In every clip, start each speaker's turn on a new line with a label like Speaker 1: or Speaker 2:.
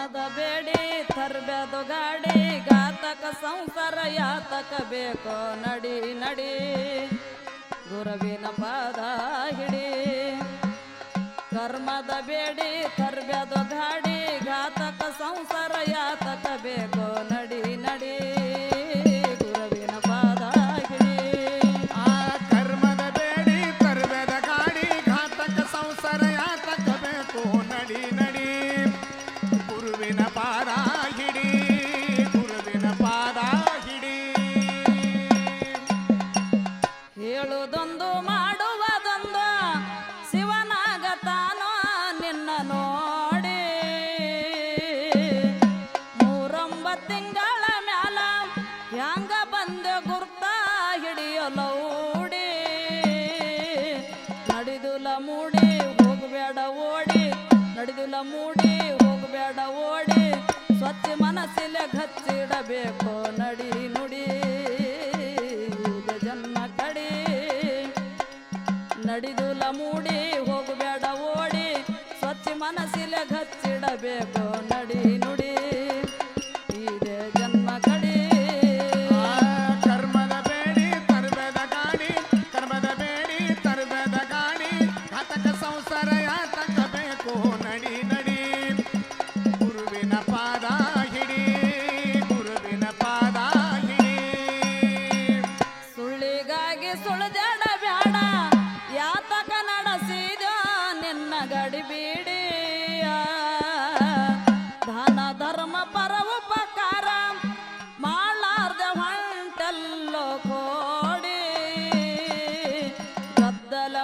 Speaker 1: ಕರ್ಮದ ಬೇಡಿ ತರ್ಬ್ಯದು ಗಾಡಿ ಗಾತಕ ಸಂಸಾರ ಯಾತಕ ಬೇಕೋ ನಡಿ ನಡಿ. ಗುರುವಿನ ಪಾದ ಹಿಡಿ, ಕರ್ಮದ ಬೇಡಿ ಹೇಳುದೊಂದು ಮಾಡುವುದೊಂದು ಶಿವನಾಗತಾನೋ ನಿನ್ನ ನೋಡಿ. ಮೂರೊಂಬ ತಿಂಗಳ ಮ್ಯಾಲ ಹ್ಯಾಂಗ ಬಂದ ಗುರ್ತ ಹಿಡಿಯಲೌಡಿ ನಡೆದುಲ ಮೂಡಿ ಹೋಗಬೇಡ ಓಡಿ, ನಡೆದುಲ ಮೂಡಿ ಹೋಗಬೇಡ ಓಡಿ. ಸ್ವಚ್ಛ ಮನಸ್ಸಿಲೆ ಗಚ್ಚಿಡಬೇಕು ನಡಿ ನುಡಿ. ಮೂಡಿ ಹೋಗಬೇಡ ಓಡಿ ಸ್ವಚ್ಛ ಮನಸ್ಸಿಲೆ ಗಚ್ಚಿಡಬೇಕು.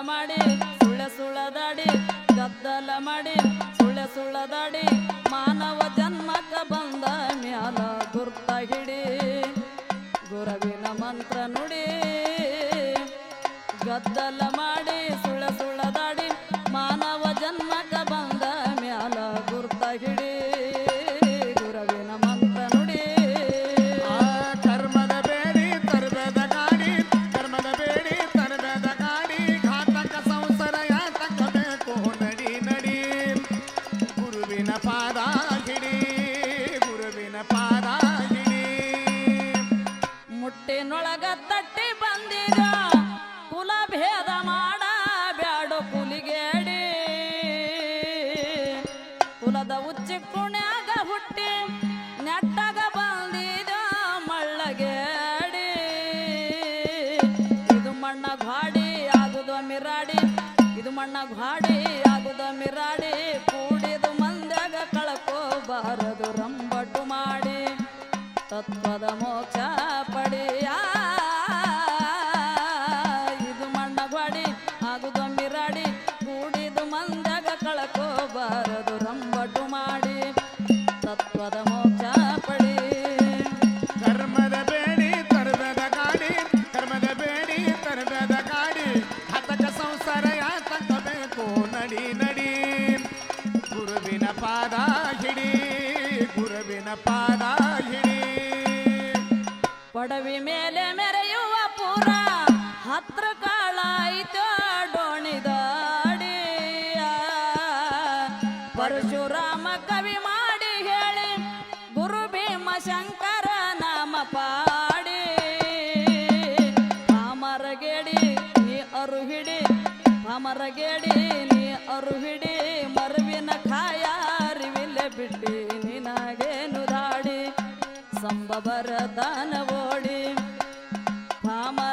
Speaker 1: ಮಾಡಿ ಸುಳ್ಳ ದಾಡಿ ಗದ್ದಲ ಮಾಡಿ ಸುಳ್ಳ ದಾಡಿ ಮಾನವ ಜನ್ಮಕ್ಕ ಬಂದ ಮ್ಯಾಲ ಗುರ್ತ ಗುರುವಿನ
Speaker 2: ಪಾದ ಹಿಡಿ
Speaker 1: ಮುಟ್ಟಿನೊಳಗ ತಟ್ಟಿ ಬಂದಿದ ಕುಲ ಭೇದ ಮಾಡ ಬ್ಯಾಡು ಕುಲಿಗೇಡಿ. ಕುಲದ ಉಚ್ಚಿ ಕುಣ್ಯಾಗ ಹುಟ್ಟಿ, ನೆಟ್ಟಗ ಬಂದಿದ ಮಳ್ಳಗೇಡಿ. ಇದು ಮಣ್ಣ ಘಾಡಿ ಆಗುದ ಮಿರಾಡಿ, ಇದು ಮಣ್ಣ ಘಾಡಿ ಆಗುದ ಮಿರಾಡಿ. ಕೂಡಿದು ಮಂದ್ಯಾಗ ಕಳ್ಕೋಬಾರದು ತತ್ವದ ಮೋಕ್ಷ ಪಡೆಯ. ಇದು ಮಣ್ಣ ಗಾಡಿ ಹಾಗೂ ಗಂಭೀರಾಡಿ ಕೂಡಿದು ಮಂದಗ ಕಳ್ಕೋಬಾರದು, ರಂಬಟು ಮಾಡಿ ತತ್ವದ ಮೋಕ್ಷ ಪಡಿ.
Speaker 2: ಕರ್ಮದ ಬೇಡಿ ತರಬೇದ ಗಾಡಿ ಕರ್ಮದ ಬೇಡಿ ತರಬೇದ ಗಾಡಿ ಹತಕ ಸಂಸಾರ ಯಾತಕಬೇಕು ನಡಿ ನಡಿ. ಗುರುವಿನ ಪಾದ ಹಿಡಿ, ಗುರುವಿನ ಪಾದ ಹಿಡಿ.
Speaker 1: ಪಡವಿ ಮೇಲೆ ಮೆರೆಯುವ ಪೂರ, ಹತ್ರ ಕಾಳಾಯಿತು ಡೋಣಿದಾಡಿ. ಪರಶುರಾಮ ಕವಿ ಮಾಡಿ ಹೇಳಿ, ಗುರು ಭೀಮ ಶಂಕರ ನಾಮ ಪಾಡಿ. ಪಾಮರಗೇಡಿ ನೀ ಅರುಹಿಡಿ ಪಾಮರಗೇಡಿ ನೀ ಅರುಹಿಡಿ, ಮರುವಿನ ಖಾಯ ಅರಿವಿಲ್ಲ ಬಿಟ್ಟಿ, ನಿನಗೇನು ದಾಡಿ. ಸಂಬಬರ ದಾನ ಓಡಿ ಪಾಮರಗೇಡಿ